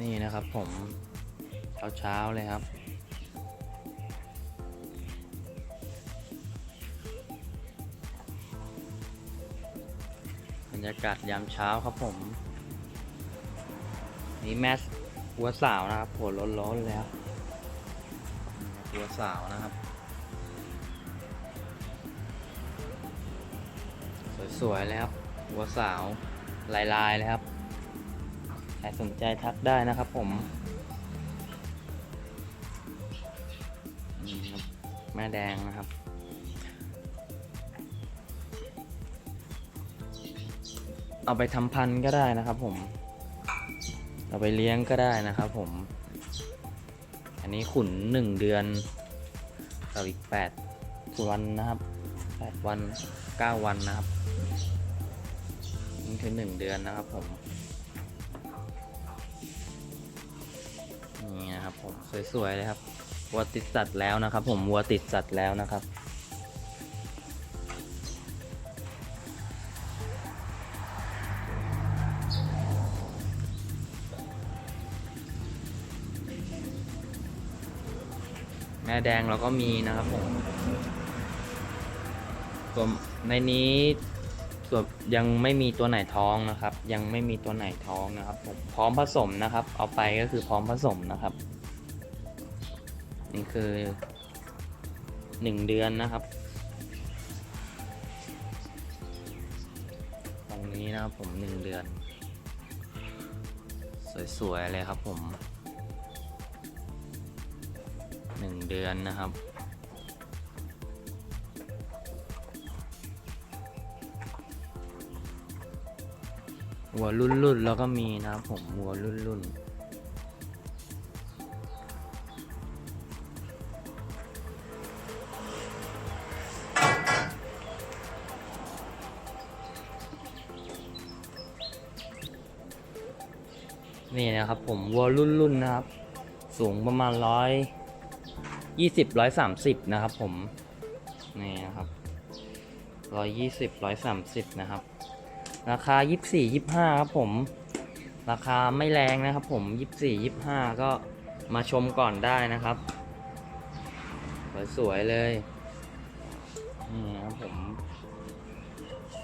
นี่นะครับผมเช้าเช้าเลยครับ บรรยากาศยามเช้าครับผม นี่แมสหัวสาวนะครับหัวร้อนๆเลยครับหัวสาวนะครับ สวยๆเลยครับหัวสาวลายๆเลยครับ ครสนใจทักได้นะครับผมนี่ครับแม่แดงนะครับ เอาไปทำพันธุ์ก็ได้นะครับผม เอาไปเลี้ยงก็ได้นะครับผม อันนี้ขุนหนึ่งเดือนกับอีกแปดวันนะครับแปดวันเก้าวันนะครับนี่คือหนึ่งเดือนนะครับผม สวยๆเลยครับวัวติดสัตว์แล้วนะครับ ผมวัวติดสัตว์แล้วนะครับแม่แดงเราก็มีนะครับผมส่วนในนี้ส่วนยังไม่มีตัวไหนท้องนะครับ ยังไม่มีตัวไหนท้องนะครับผมพร้อมผสมนะครับ เอาไปก็คือพร้อมผสมนะครับ นี่คือหนึ่งเดือนนะครับตรงนี้นะครับผมหนึ่งเดือน สวยๆเลยครับผมหนึ่งเดือนนะครับวัวรุ่นรุ่นๆแล้วก็มีนะครับผมวัวรุ่นรุ่น นี่นะครับผมวัวรุ่นรุ่นนะครับ สูงประมาณร้อยยี่สิบร้อยสามสิบนะครับผม นี่นะครับร้อยยี่สิบร้อยสามสิบนะครับ ราคายี่สี่ยี่ห้าครับผม ราคาไม่แรงนะครับผมยี่สี่ยี่ห้าก็มาชมก่อนได้นะครับ สวยๆเลย นี่นะครับผม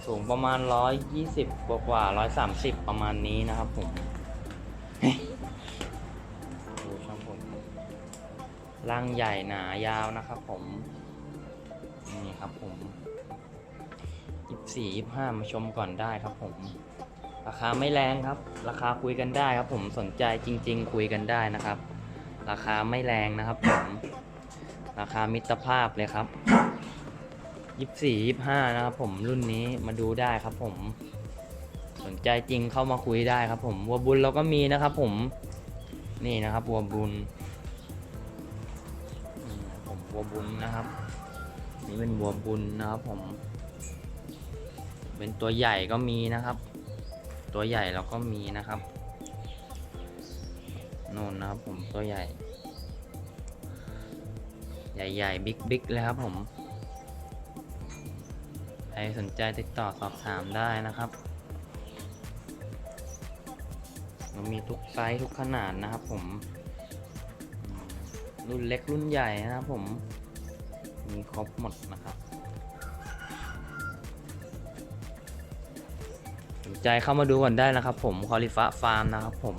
สูงประมาณร้อยยี่สิบกว่าร้อยสามสิบประมาณนี้นะครับผม ดูช่างผมร่างใหญ่หนายาวนะครับผม นี่ครับผมยี่สี่ยี่ห้ามาชมก่อนได้ครับผม ราคาไม่แรงครับ ราคาคุยกันได้ครับผมสนใจจริง ๆ คุยกันได้นะครับ ราคาไม่แรงนะครับผมราคามิตรภาพเลยครับยี่สี่ยี่ห้านะครับผมรุ่นนี้มาดูได้ครับผม สนใจจริงเข้ามาคุยได้ครับผมวัวบุญเราก็มีนะครับ ผมนี่นะครับวัวบุญผมวัวบุญนะครับ นี่เป็นวัวบุญนะครับผม เป็นตัวใหญ่ก็มีนะครับ ตัวใหญ่เราก็มีนะครับนู่นนะครับ ผมตัวใหญ่ ใหญ่ๆบิ๊กบิ๊กเลยครับผมใครสนใจติดต่อสอบถามได้นะครับ เรามีทุกไซส์ทุกขนาดนะครับผม รุ่นเล็กรุ่นใหญ่นะครับผม มีครบหมดนะครับสนใจเข้ามาดูก่อนได้นะครับผมคอลิฟ้าฟาร์มนะครับผม